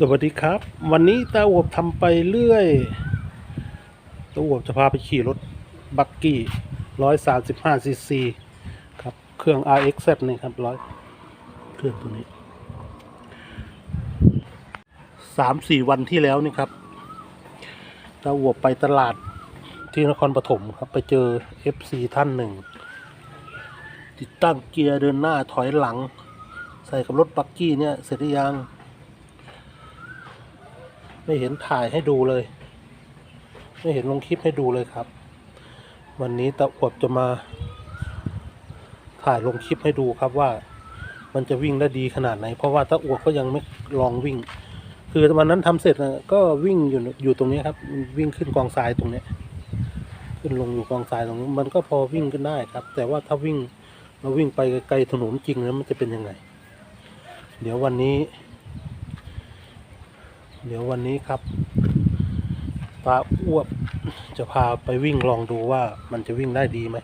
สวัสดีครับ วันนี้ตาอวบทำไปเรื่อยตาอวบจะพาไปขี่รถบักกี้ร้อยสามสิบห้าซีซีครับ เครื่อง RX-Z นี่ครับร้อยเครื่องตัวนี้สามสี่วันที่แล้วนี่ครับตาอวบไปตลาดที่นครปฐมครับ ไปเจอ FC ท่านหนึ่ง ติดตั้งเกียร์เดินหน้าถอยหลัง ใส่กับรถบักกี้เนี่ยเสร็จหรือยัง ไม่เห็นถ่ายให้ดูเลย ไม่เห็นลงคลิปให้ดูเลยครับ วันนี้ตะอวบจะมา ถ่ายลงคลิปให้ดูครับว่า มันจะวิ่งได้ดีขนาดไหน เพราะว่าตะอวบก็ยังไม่ลองวิ่ง คือวันนั้นทำเสร็จนะก็วิ่งอยู่อยู่ตรงนี้ครับวิ่งขึ้นกองทรายตรงเนี้ยขึ้นลงอยู่กองทรายตรงนี้มันก็พอวิ่งขึ้นได้ครับ แต่ว่าถ้าวิ่งเราวิ่งไปไกลถนนจริงแล้วมันจะเป็นยังไง เดี๋ยววันนี้ เดี๋ยววันนี้ครับปลาอ้วบจะพาไปวิ่งลองดูว่ามันจะวิ่งได้ดีไหม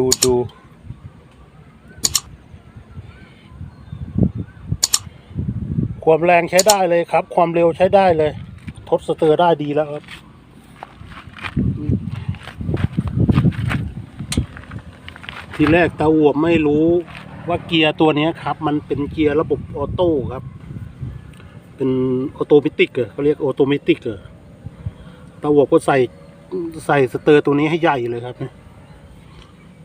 ดูครับดูความแรงใช้ได้เลยครับ ความเร็วใช้ได้เลย ทดสเตอร์ได้ดีแล้วครับทีแรกตาอวบไม่รู้ว่าเกียร์ตัวนี้ครับ มันเป็นเกียร์ระบบออโต้ครับ เป็นออโตเมติกเหรอเขาเรียกออโตเมติกตาอวบก็ใส่ใส่สเตอร์ตัวนี้ให้ใหญ่เลยครับเนี่ย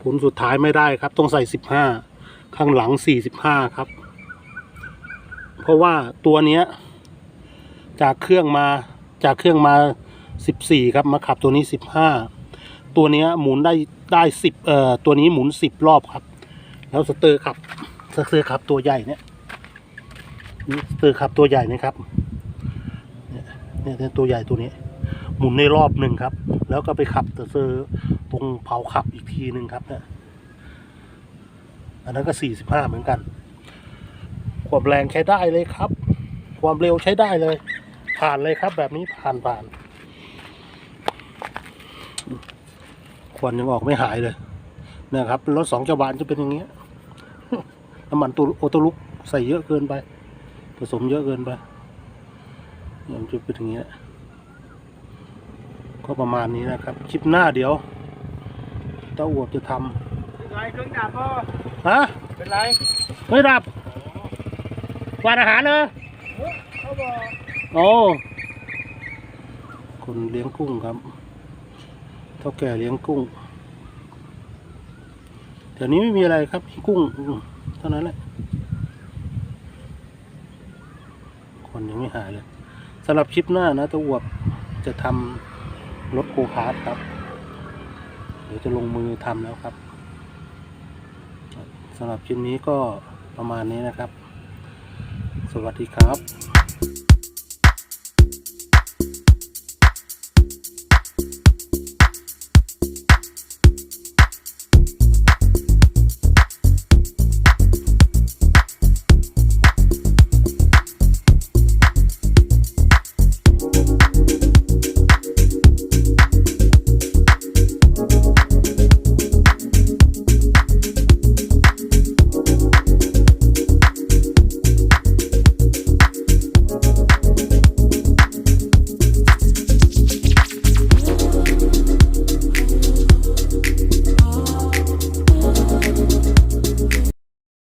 ผลสุดท้ายไม่ได้ครับ ต้องใส่สิบห้าข้างหลังสี่สิบห้าครับ เพราะว่าตัวเนี้ย จากเครื่องมาจากเครื่องมาสิบสี่ครับมาขับตัวนี้สิบห้าตัวเนี้ยหมุนได้ได้สิบเอ่อตัวนี้หมุนสิบรอบครับ แล้วสเตอร์ขับสเตอร์ขับตัวใหญ่เนี่ยนี่สเตอร์ขับตัวใหญ่นะครับเนี่ยเนี่ยเนี่ยตัวใหญ่ตัวนี้ หมุนในรอบหนึ่งครับ แล้วก็ไปขับเตอร์ตรงเผาขับอีกทีหนึ่งครับเนี่ยอันนั้นก็สี่สิบห้าเหมือนกันความแรงใช้ได้เลยครับ ความเร็วใช้ได้เลย ผ่านเลยครับ แบบนี้ผ่านผ่านควันยังออกไม่หายเลยนะครับรถสองจักรวาลจะเป็นอย่างเงี้ยน้ำมันตัวโอโตลุกใส่เยอะเกินไป ผสมเยอะเกินไปเนี่ยมันจะเป็นอย่างเงี้ย ก็ประมาณนี้นะครับ คลิปหน้าเดี๋ยวเต้าอวบจะทเป็นไรเครื่องดับพ่อำฮะเป็นไรไม่ดับวานอาหารเลยเขาบอกโอ้คนเลี้ยงกุ้งครับเท่าแก่เลี้ยงกุ้งแถวนี้ไม่มีอะไรครับมีกุ้งอืมเท่านั้นแหละคนยังไม่หายเลยสำหรับคลิปหน้านะตะอวบจะทำ รถโกคาร์ทครับ เดี๋ยวจะลงมือทำแล้วครับสำหรับชิ้นนี้ก็ประมาณนี้นะครับ สวัสดีครับ